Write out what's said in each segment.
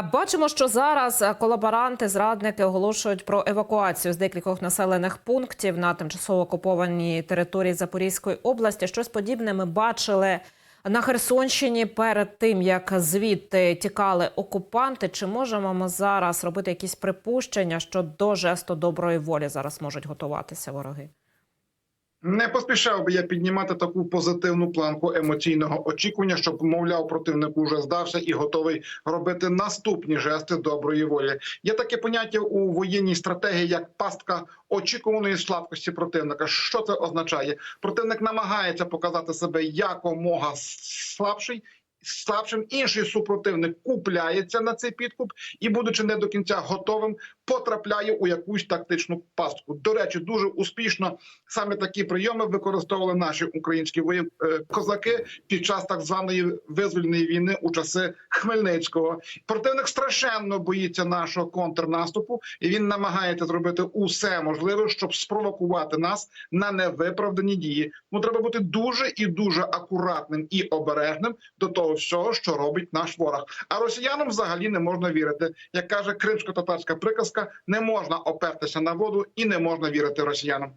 Бачимо, що зараз е, колаборанти, зрадники оголошують про евакуацію з декількох населених пунктів на тимчасово окупованій території Запорізької області. Щось подібне ми бачили на Херсонщині перед тим, як звідти тікали окупанти. Чи можемо ми зараз робити якісь припущення, що до жесту доброї волі зараз можуть готуватися вороги? Не поспішав би я піднімати таку позитивну планку емоційного очікування, щоб, мовляв, противник уже здався і готовий робити наступні жести доброї волі. Є таке поняття у воєнній стратегії як пастка очікуваної слабкості противника. Що це означає? Противник намагається показати себе якомога слабший. Слабшим інший супротивник купляється на цей підкуп і, будучи не до кінця готовим, потрапляє у якусь тактичну пастку. До речі, дуже успішно саме такі прийоми використовували наші українські воєн... е, козаки під час так званої визвольної війни у часи Хмельницького. Противник страшенно боїться нашого контрнаступу, і він намагається зробити усе можливе, щоб спровокувати нас на невиправдані дії. Ну треба бути дуже і дуже акуратним і обережним до того всього, що робить наш ворог. А росіянам взагалі не можна вірити. Як каже кримсько-татарська приказка, не можна опертися на воду і не можна вірити росіянам.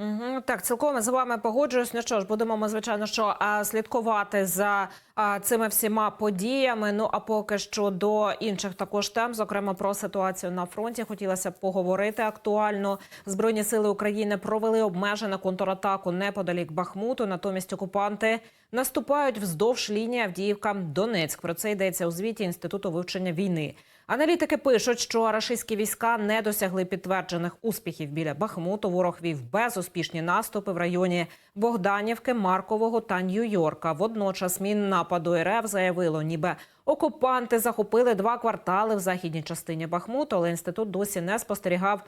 Угу, так, цілком з вами погоджуюсь. Ну що ж, будемо ми звичайно що а, слідкувати за а, цими всіма подіями. Ну а поки що до інших також тем, зокрема про ситуацію на фронті, хотілося б поговорити актуально. Збройні сили України провели обмежену контратаку неподалік Бахмуту. Натомість окупанти наступають вздовж лінії Авдіївка Донецьк. Про це йдеться у звіті інституту вивчення війни. Аналітики пишуть, що рашистські війська не досягли підтверджених успіхів біля Бахмуту. Ворог вів безуспішні наступи в районі Богданівки, Маркового та Нью-Йорка. Водночас Міннападу РФ заявило, ніби окупанти захопили два квартали в західній частині Бахмуту, але інститут досі не спостерігав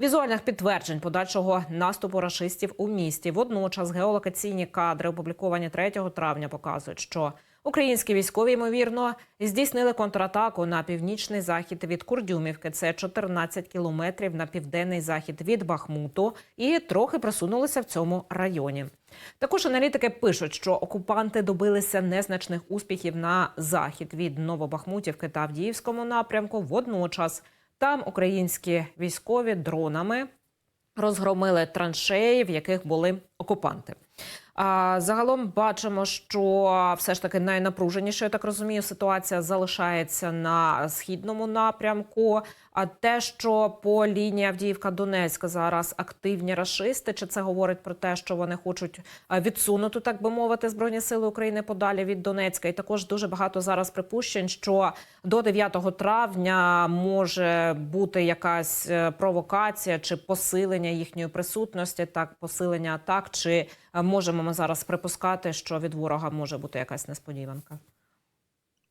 візуальних підтверджень подальшого наступу рашистів у місті. Водночас геолокаційні кадри, опубліковані 3 травня, показують, що Українські військові ймовірно здійснили контратаку на північний захід від Курдюмівки. Це 14 кілометрів на південний захід від Бахмуту, і трохи просунулися в цьому районі. Також аналітики пишуть, що окупанти добилися незначних успіхів на захід від Новобахмутівки та Авдіївському напрямку. Водночас там українські військові дронами розгромили траншеї, в яких були окупанти. Загалом бачимо, що все ж таки найнапруженіше, я так розумію, ситуація залишається на східному напрямку. А те, що по лінії Авдіївка-Донецька зараз активні рашисти, чи це говорить про те, що вони хочуть відсунути, так би мовити, збройні сили України подалі від Донецька? І також дуже багато зараз припущень, що до 9 травня може бути якась е, провокація чи посилення їхньої присутності, так посилення атак, чи е, можемо зараз припускати, що від ворога може бути якась несподіванка?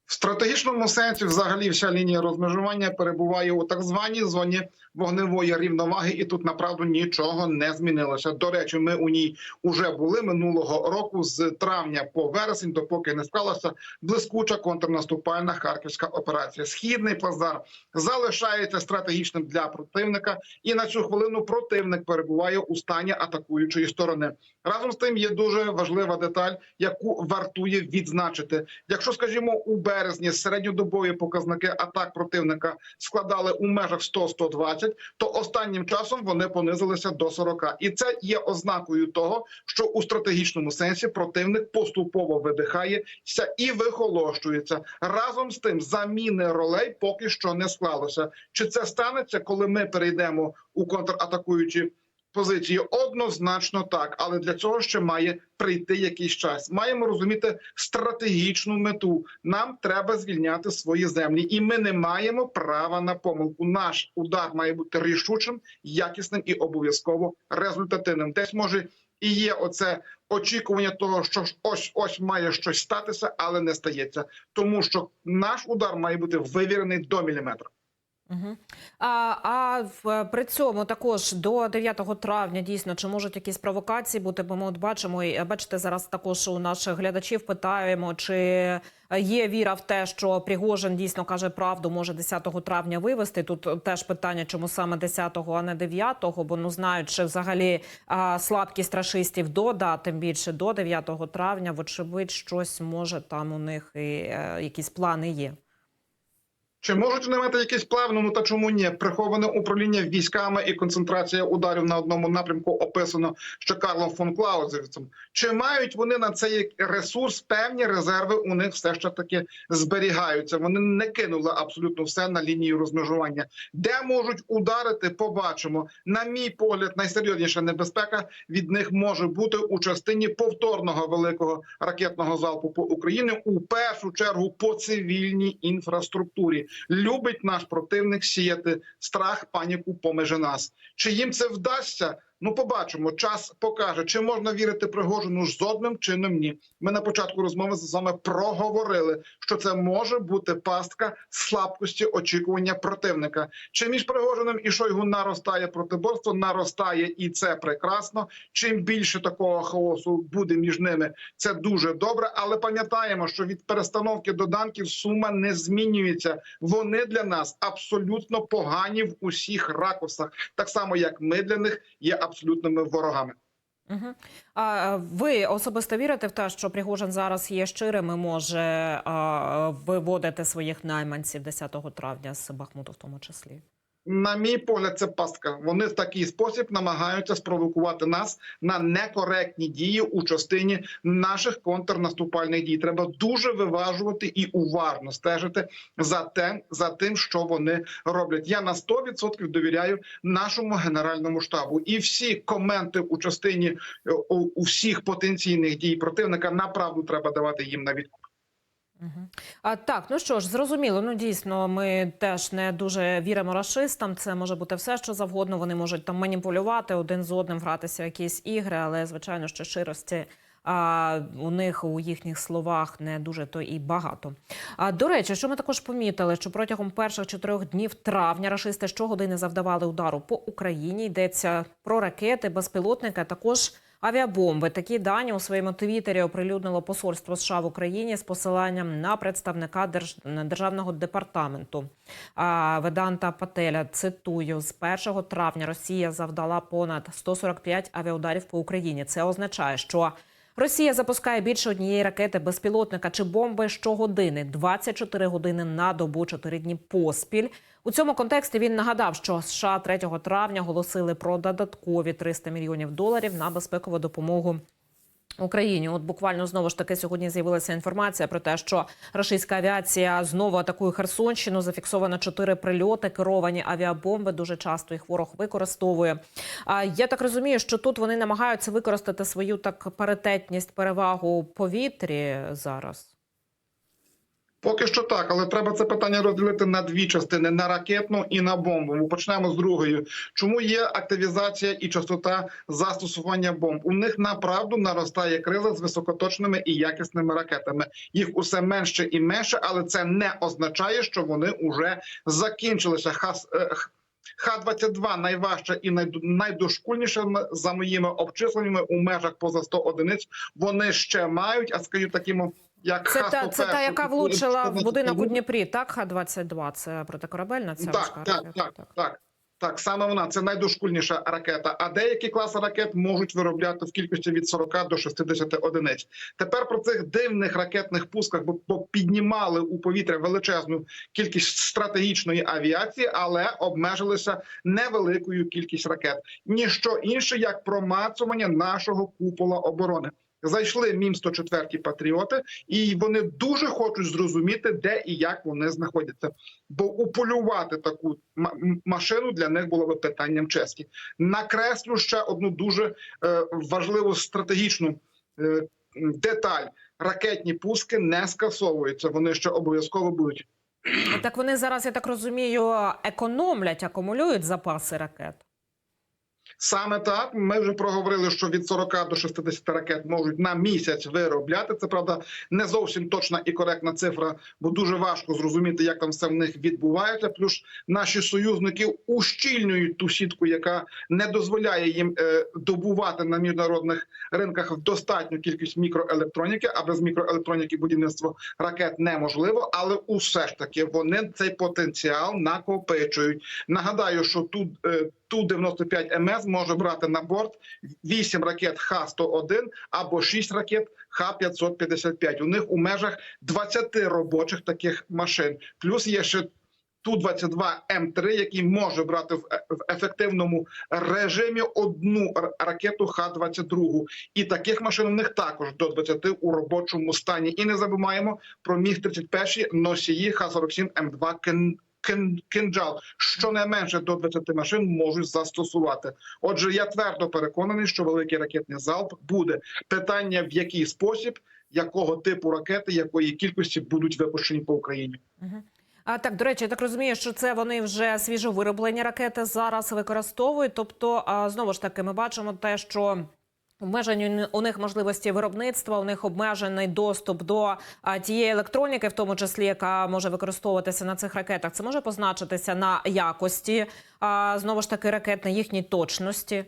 В стратегічному сенсі, взагалі, вся лінія розмежування перебуває у так званій зоні вогневої рівноваги, і тут направду нічого не змінилося. До речі, ми у ній уже були минулого року з травня по вересень, допоки не склалася блискуча контрнаступальна харківська операція. Східний плазар залишається стратегічним для противника, і на цю хвилину противник перебуває у стані атакуючої сторони. Разом з тим є дуже важлива деталь, яку вартує відзначити. Якщо, скажімо, у березні середньодобові показники атак противника складали у межах 100-120, то останнім часом вони понизилися до 40. І це є ознакою того, що у стратегічному сенсі противник поступово видихається і вихолощується. Разом з тим заміни ролей поки що не склалося. Чи це станеться, коли ми перейдемо у контратакуючі? Позиції однозначно так, але для цього ще має прийти якийсь час. Маємо розуміти стратегічну мету. Нам треба звільняти свої землі, і ми не маємо права на помилку. Наш удар має бути рішучим, якісним і обов'язково результативним. Десь може і є оце очікування того, що ось ось має щось статися, але не стається, тому що наш удар має бути вивірений до міліметра. Угу. А а в, при цьому також до 9 травня дійсно чи можуть якісь провокації бути? Бо ми от бачимо і бачите зараз. Також у наших глядачів питаємо, чи є віра в те, що Пригожин дійсно каже правду, може 10 травня вивести. Тут теж питання, чому саме 10, а не 9, бо ну знають, що взагалі а, слабкість рашистів до да, тим більше до 9 травня. Вочевидь, щось може там у них і а, якісь плани є. Чи можуть вони мати якийсь план? Ну та чому ні? Приховане управління військами і концентрація ударів на одному напрямку описано ще Карлом фон Клаузевицем. Чи мають вони на цей ресурс певні резерви? У них все ж таки зберігаються. Вони не кинули абсолютно все на лінію розмежування. Де можуть ударити? Побачимо. На мій погляд, найсерйозніша небезпека від них може бути у частині повторного великого ракетного залпу по Україні у першу чергу по цивільній інфраструктурі. Любить наш противник сіяти страх, паніку поміж нас. Чи їм це вдасться? Ну, побачимо. Час покаже, чи можна вірити Пригожину жодним чином. Ні, ми на початку розмови з вами проговорили, що це може бути пастка слабкості очікування противника. Чи між Пригожиним і Шойгу наростає протиборство, наростає, і це прекрасно. Чим більше такого хаосу буде між ними, це дуже добре. Але пам'ятаємо, що від перестановки доданків сума не змінюється. Вони для нас абсолютно погані в усіх ракурсах, так само як ми для них є абсолютними ворогами. Угу. А ви особисто вірите в те, що Пригожин зараз є щирим і може а, виводити своїх найманців 10 травня з Бахмуту, в тому числі? На мій погляд, це пастка. Вони в такий спосіб намагаються спровокувати нас на некоректні дії у частині наших контрнаступальних дій. Треба дуже виважувати і уважно стежити за те, за тим, що вони роблять. Я на 100% довіряю нашому генеральному штабу. І всі коменти у частині е, у, всіх потенційних дій противника направду треба давати їм на відкуп. А так, ну що ж, зрозуміло. Ну дійсно, ми теж не дуже віримо рашистам. Це може бути все, що завгодно. Вони можуть там маніпулювати один з одним, гратися в якісь ігри, але звичайно, що ширості. А у них у їхніх словах не дуже то і багато. А до речі, що ми також помітили, що протягом перших чотирьох днів травня рашисти щогодини завдавали удару по Україні. Йдеться про ракети, безпілотники, а також авіабомби. Такі дані у своєму твіттері оприлюднило посольство США в Україні з посиланням на представника держ... державного департаменту Веданта Пателя. Цитую з 1 травня Росія завдала понад 145 авіаударів по Україні. Це означає, що Росія запускає більше однієї ракети безпілотника чи бомби щогодини 24 години на добу, 4 дні поспіль. У цьому контексті він нагадав, що США 3 травня оголосили про додаткові 300 мільйонів доларів на безпекову допомогу. Україні, от буквально знову ж таки сьогодні з'явилася інформація про те, що російська авіація знову атакує Херсонщину. Зафіксовано чотири прильоти, керовані авіабомби. Дуже часто їх ворог використовує. А я так розумію, що тут вони намагаються використати свою так паритетність, перевагу повітрі зараз. Поки що так, але треба це питання розділити на дві частини: на ракетну і на бомбу. Почнемо з другої. Чому є активізація і частота застосування бомб? У них направду наростає криза з високоточними і якісними ракетами. Їх усе менше і менше, але це не означає, що вони вже закінчилися. Хас е, Х-22 найважча і найдошкульніша за моїми обчисленнями у межах поза 100 одиниць. Вони ще мають, а скажу таким. Як це та, це та, яка влучила в будинок у Дніпрі, так? Х-22, це протикорабельна ця так, так, так, так, так. Так, саме вона це найдошкульніша ракета. А деякі класи ракет можуть виробляти в кількості від 40 до 60 одиниць. Тепер про цих дивних ракетних пусках, бо, бо піднімали у повітря величезну кількість стратегічної авіації, але обмежилися невеликою кількістю ракет. Ніщо інше як промацування нашого купола оборони. Зайшли мім 104 патріоти, і вони дуже хочуть зрозуміти, де і як вони знаходяться. Бо уполювати таку машину для них було би питанням честі. Накреслю ще одну дуже е, важливу стратегічну е, деталь: ракетні пуски не скасовуються. Вони ще обов'язково будуть. Так вони зараз, я так розумію, економлять, акумулюють запаси ракет. Саме так ми вже проговорили, що від 40 до 60 ракет можуть на місяць виробляти. Це правда не зовсім точна і коректна цифра, бо дуже важко зрозуміти, як там все в них відбувається. Плюс наші союзники ущільнюють ту сітку, яка не дозволяє їм е, добувати на міжнародних ринках достатню кількість мікроелектроніки, а без мікроелектроніки будівництво ракет неможливо. Але усе ж таки вони цей потенціал накопичують. Нагадаю, що тут. Е, Ту-95 МС може брати на борт 8 ракет Х-101 або 6 ракет Х-555. У них у межах 20 робочих таких машин. Плюс є ще Ту-22 М3, який може брати в ефективному режимі одну ракету Х-22. І таких машин у них також до 20 у робочому стані. І не забуваємо про міг 31 носії Х-47 М2 Кен. Кин- Кинджал щонайменше до 20 машин можуть застосувати. Отже, я твердо переконаний, що великий ракетний залп буде питання в який спосіб, якого типу ракети, якої кількості будуть випущені по Україні. А так, до речі, я так розумію, що це вони вже свіжовироблені ракети зараз використовують. Тобто, а, знову ж таки, ми бачимо те, що. Обмежені у них можливості виробництва, у них обмежений доступ до тієї електроніки, в тому числі яка може використовуватися на цих ракетах. Це може позначитися на якості а, знову ж таки ракет, на їхній точності.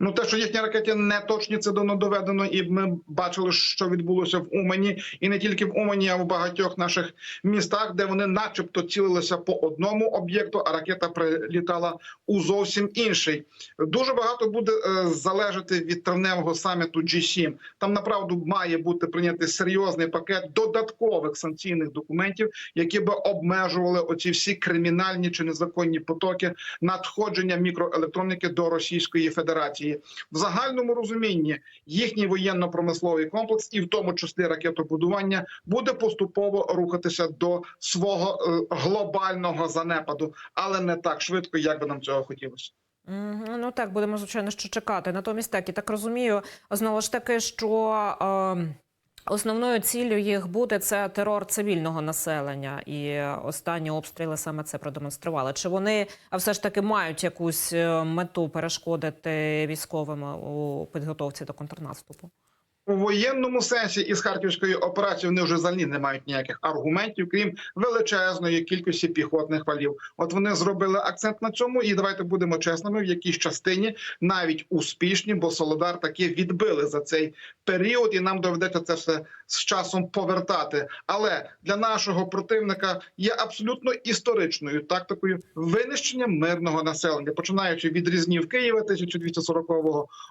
Ну, те, що їхні ракети не точні, це давно доведено, і ми бачили, що відбулося в Умані, і не тільки в Умані, а в багатьох наших містах, де вони, начебто, цілилися по одному об'єкту, а ракета прилітала у зовсім інший. Дуже багато буде е, залежати від травневого саміту G7. Там направду має бути прийнятий серйозний пакет додаткових санкційних документів, які би обмежували оці всі кримінальні чи незаконні потоки надходження мікроелектроніки до Російської Федерації. В загальному розумінні їхній воєнно-промисловий комплекс, і в тому числі ракетобудування, буде поступово рухатися до свого е, глобального занепаду, але не так швидко, як би нам цього хотілося. Ну так, будемо звичайно що чекати. Натомість так, і так розумію, знову ж таки, що е, основною ціллю їх буде це терор цивільного населення, і останні обстріли саме це продемонстрували. Чи вони все ж таки мають якусь е, мету перешкодити військовим у підготовці до контрнаступу? У воєнному сенсі із харківської операції вони вже взагалі не мають ніяких аргументів, крім величезної кількості піхотних валів. От вони зробили акцент на цьому, і давайте будемо чесними, в якійсь частині навіть успішні, бо Солодар таки відбили за цей період, і нам доведеться це все з часом повертати. Але для нашого противника є абсолютно історичною тактикою винищення мирного населення, починаючи від різнів Києва 1240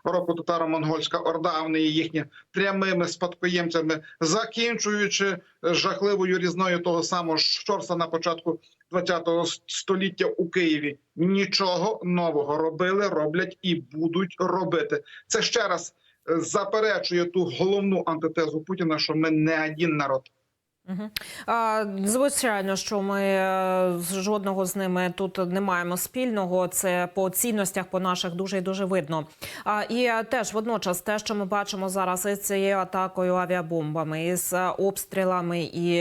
року татаро-монгольська орда, вони є їхні прямими спадкоємцями, закінчуючи е, жахливою різною того самого Шорса на початку ХХ століття у Києві. Нічого нового робили, роблять і будуть робити. Це ще раз е, заперечує ту головну антитезу Путіна, що ми не один народ. Угу. Звичайно, що ми е, жодного з ними тут не маємо спільного. Це по цінностях по наших дуже і дуже видно. А, і е, теж водночас, те, що ми бачимо зараз із цією атакою авіабомбами, із е, обстрілами, і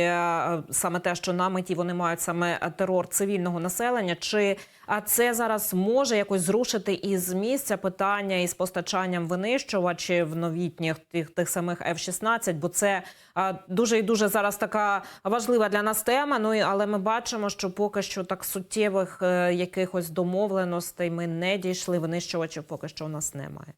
саме те, що на меті вони мають саме терор цивільного населення, чи а це зараз може якось зрушити із місця питання із постачанням винищувачів новітніх тих тих самих F-16, бо це а, дуже і дуже зараз така важлива для нас тема. Ну і але ми бачимо, що поки що так суттєвих е, якихось домовленостей ми не дійшли. Винищувачів поки що у нас немає.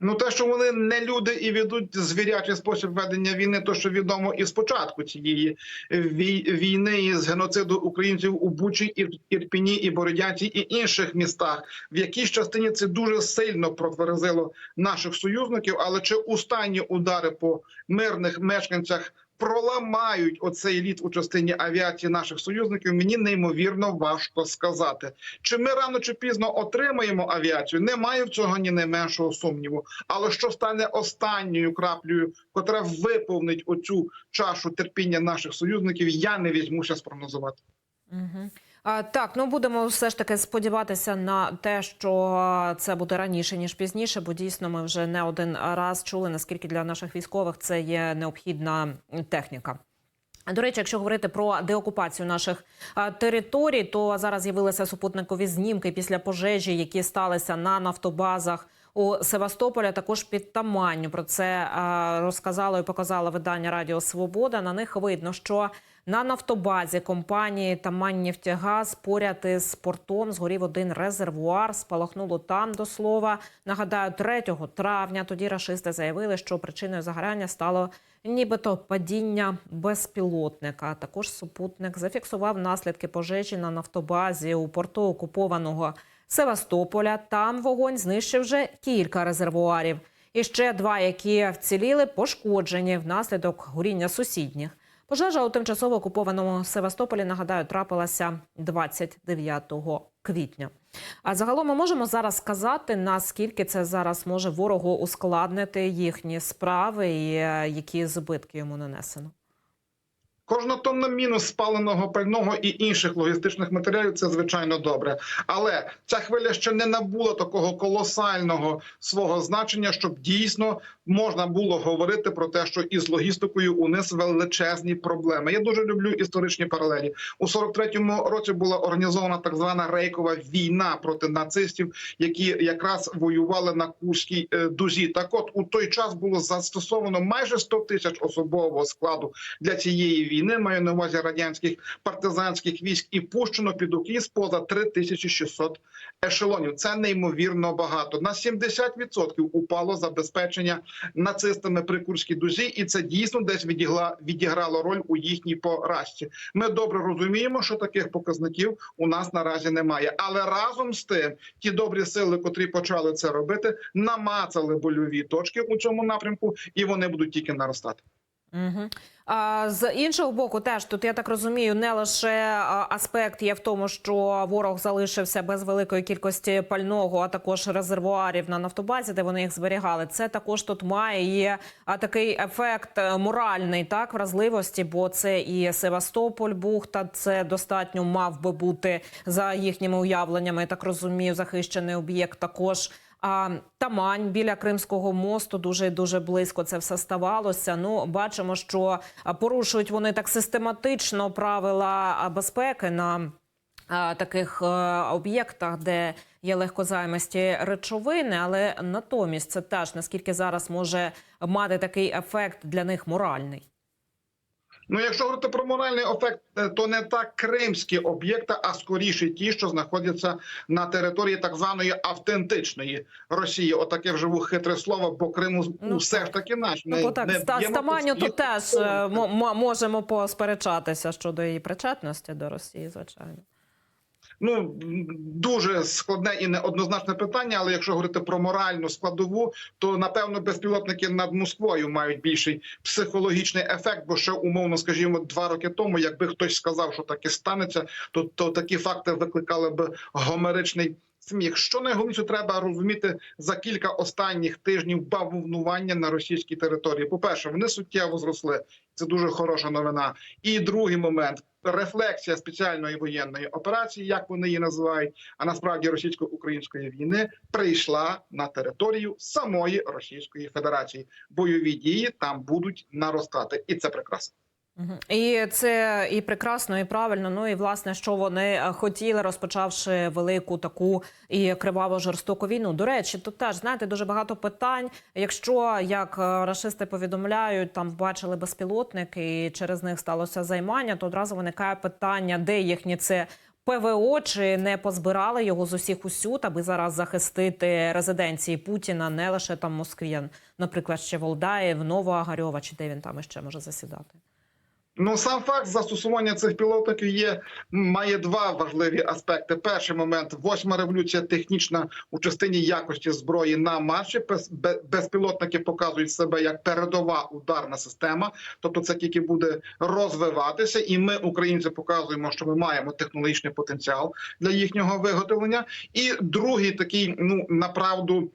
Ну, те, що вони не люди і ведуть звірячий спосіб ведення війни, то що відомо і спочатку цієї війни війни з геноциду українців у Бучі, Ірпіні і Бородянці і інших містах, в якійсь частині це дуже сильно протверзило наших союзників. Але чи останні удари по мирних мешканцях проламають оцей лід у частині авіації наших союзників? Мені неймовірно важко сказати. Чи ми рано чи пізно отримаємо авіацію? Немає в цього ні найменшого сумніву. Але що стане останньою краплею, котра виповнить оцю чашу терпіння наших союзників, я не візьмуся спрогнозувати. Угу. Так, ну будемо все ж таки сподіватися на те, що це буде раніше ніж пізніше, бо дійсно ми вже не один раз чули наскільки для наших військових це є необхідна техніка. До речі, якщо говорити про деокупацію наших територій, то зараз з'явилися супутникові знімки після пожежі, які сталися на нафтобазах у Севастополя. Також під Таманню. Про це розказало і показало видання Радіо Свобода. На них видно, що на нафтобазі компанії «Таманнефтягаз» поряд із портом згорів один резервуар. Спалахнуло там до слова. Нагадаю, 3 травня тоді рашисти заявили, що причиною загоряння стало нібито падіння безпілотника. Також супутник зафіксував наслідки пожежі на нафтобазі у порту окупованого Севастополя. Там вогонь знищив вже кілька резервуарів. І ще два, які вціліли, пошкоджені внаслідок горіння сусідніх. Пожежа у тимчасово окупованому Севастополі нагадаю трапилася 29 квітня. А загалом ми можемо зараз сказати, наскільки це зараз може ворогу ускладнити їхні справи і е, які збитки йому нанесено. Кожна тонна мінус спаленого пального і інших логістичних матеріалів це звичайно добре. Але ця хвиля ще не набула такого колосального свого значення, щоб дійсно можна було говорити про те, що із логістикою у них величезні проблеми. Я дуже люблю історичні паралелі. У 43-му році була організована так звана рейкова війна проти нацистів, які якраз воювали на Курській е, дузі. Так, от у той час було застосовано майже 100 тисяч особового складу для цієї війни. Маю на увазі радянських партизанських військ і пущено під укліс поза 3600 ешелонів. Це неймовірно багато. На 70% упало забезпечення нацистами при Курській дузі, і це дійсно десь відігла відіграло роль у їхній поразці. Ми добре розуміємо, що таких показників у нас наразі немає. Але разом з тим, ті добрі сили, котрі почали це робити, намацали больові точки у цьому напрямку, і вони будуть тільки наростати. Угу. А, з іншого боку, теж тут я так розумію, не лише аспект є в тому, що ворог залишився без великої кількості пального, а також резервуарів на нафтобазі, де вони їх зберігали. Це також тут має а, такий ефект е, моральний, так вразливості, бо це і Севастополь, бухта, це достатньо мав би бути за їхніми уявленнями. Я так розумію, захищений об'єкт також. А Тамань біля Кримського мосту дуже дуже близько це все ставалося. Ну бачимо, що порушують вони так систематично правила безпеки на таких е, об'єктах, де є легкозаймисті речовини, але натомість це теж наскільки зараз може мати такий ефект для них моральний. Ну, якщо говорити про моральний ефект, е, то не так кримські об'єкти, а скоріше ті, що знаходяться на території так званої автентичної Росії. Отаке вживу хитре слово, бо Криму Ну, все ж таки наш. Ну, так, з б'ємо Таманю то теж е, мо- мо- можемо посперечатися щодо її причетності до Росії, звичайно. Ну дуже складне і неоднозначне питання. Але якщо говорити про моральну складову, то напевно безпілотники над Москвою мають більший психологічний ефект. Бо ще умовно, скажімо, два роки тому, якби хтось сказав, що таке станеться, то, то такі факти викликали б гомеричний. Сміх, що найголовніше треба розуміти за кілька останніх тижнів бавовнування на російській території. По перше, вони суттєво зросли. Це дуже хороша новина. І другий момент рефлексія спеціальної воєнної операції, як вони її називають, а насправді російсько-української війни прийшла на територію самої Російської Федерації. Бойові дії там будуть наростати, і це прекрасно. І це і прекрасно, і правильно. Ну і власне, що вони е, хотіли, розпочавши велику таку і криваво жорстоку війну. До речі, тут теж знаєте дуже багато питань. Якщо як е, рашисти повідомляють, там бачили безпілотники, і через них сталося займання, то одразу виникає питання, де їхні це. ПВО чи не позбирали його з усіх усюд, аби зараз захистити резиденції Путіна, не лише там Москві, наприклад, ще Волдаєв, Новоагарьова, чи де він там іще може засідати. Ну сам факт застосування цих пілотників є має два важливі аспекти. Перший момент восьма революція технічна у частині якості зброї на марші. Без- Безпілотники показують себе як передова ударна система, тобто це тільки буде розвиватися, і ми, українці, показуємо, що ми маємо технологічний потенціал для їхнього виготовлення. І другий такий, ну направду,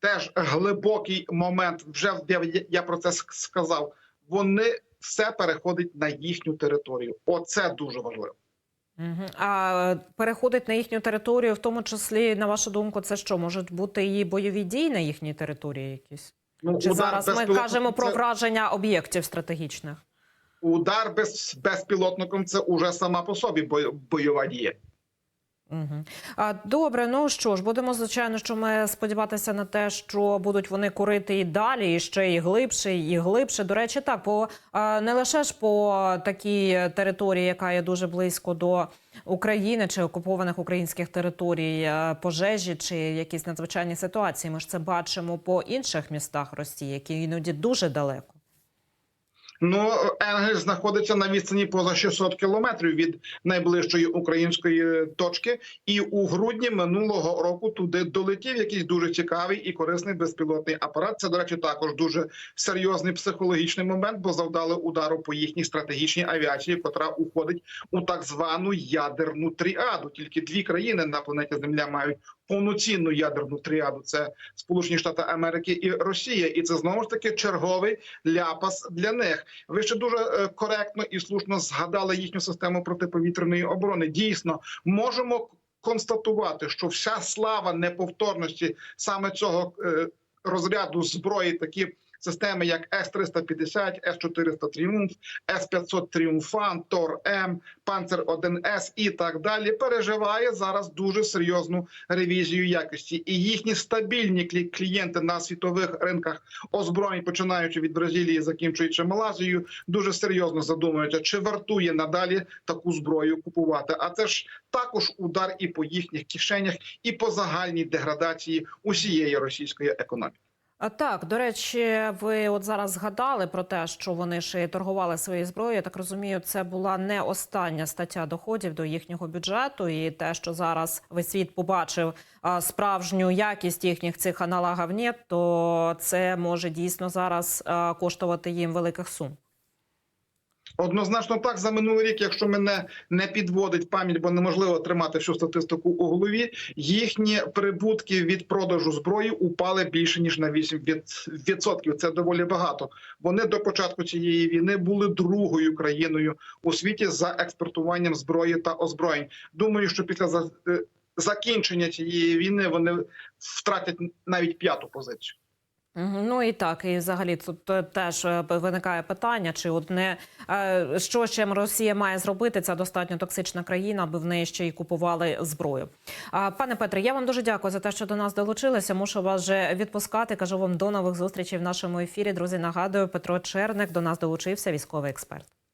теж глибокий момент. Вже я, я про це сказав. Вони все переходить на їхню територію. Оце дуже важливо. А переходить на їхню територію, в тому числі, на вашу думку, це що можуть бути і бойові дії на їхній території якісь? Ну Чи зараз ми безпілотником кажемо про враження об'єктів стратегічних? удар без безпілотником. Це уже сама по собі бой- бойова дія. Угу. Добре, ну що ж, будемо звичайно, що ми сподіватися на те, що будуть вони курити і далі, і ще і глибше, і глибше. До речі, так по не лише ж по такій території, яка є дуже близько до України чи окупованих українських територій, пожежі чи якісь надзвичайні ситуації. Ми ж це бачимо по інших містах Росії, які іноді дуже далеко. Ну, Енгельс знаходиться на відстані поза 600 кілометрів від найближчої української точки, і у грудні минулого року туди долетів якийсь дуже цікавий і корисний безпілотний апарат. Це, до речі, також дуже серйозний психологічний момент, бо завдали удару по їхній стратегічній авіації, котра уходить у так звану ядерну тріаду. Тільки дві країни на планеті Земля мають повноцінну ядерну тріаду. Це Сполучені Штати Америки і Росія, і це знову ж таки черговий ляпас для них. Ви ще дуже е, коректно і слушно згадали їхню систему протиповітряної оборони. Дійсно, можемо констатувати, що вся слава неповторності саме цього е, розряду зброї, такі системи, як С-350, С-400 Тріумф, С-500 Тріумфан, Тор М, Панцер 1С і так далі, переживає зараз дуже серйозну ревізію якості. І їхні стабільні клі- клієнти на світових ринках озброєнь, починаючи від Бразилії, закінчуючи Малазією, дуже серйозно задумуються, чи вартує надалі таку зброю купувати. А це ж також удар і по їхніх кишенях, і по загальній деградації усієї російської економіки. Так, до речі, ви от зараз згадали про те, що вони ще й торгували своєю зброєю. Я Так розумію, це була не остання стаття доходів до їхнього бюджету, і те, що зараз весь світ побачив справжню якість їхніх цих аналогів ні, то це може дійсно зараз коштувати їм великих сум. Однозначно так за минулий рік, якщо мене не підводить пам'ять, бо неможливо тримати всю статистику у голові. Їхні прибутки від продажу зброї упали більше ніж на 8%. Це доволі багато. Вони до початку цієї війни були другою країною у світі за експортуванням зброї та озброєнь. Думаю, що після е, закінчення цієї війни вони втратять навіть п'яту позицію. Ну і так, і взагалі тут теж е, виникає питання, чи одне е, що ще Росія має зробити? ця достатньо токсична країна, аби в неї ще й купували зброю. Пане Петре, я вам дуже дякую за те, що до нас долучилися. Мушу вас вже відпускати. Кажу вам до нових зустрічей в нашому ефірі. Друзі, нагадую, Петро Черник до нас долучився, військовий експерт.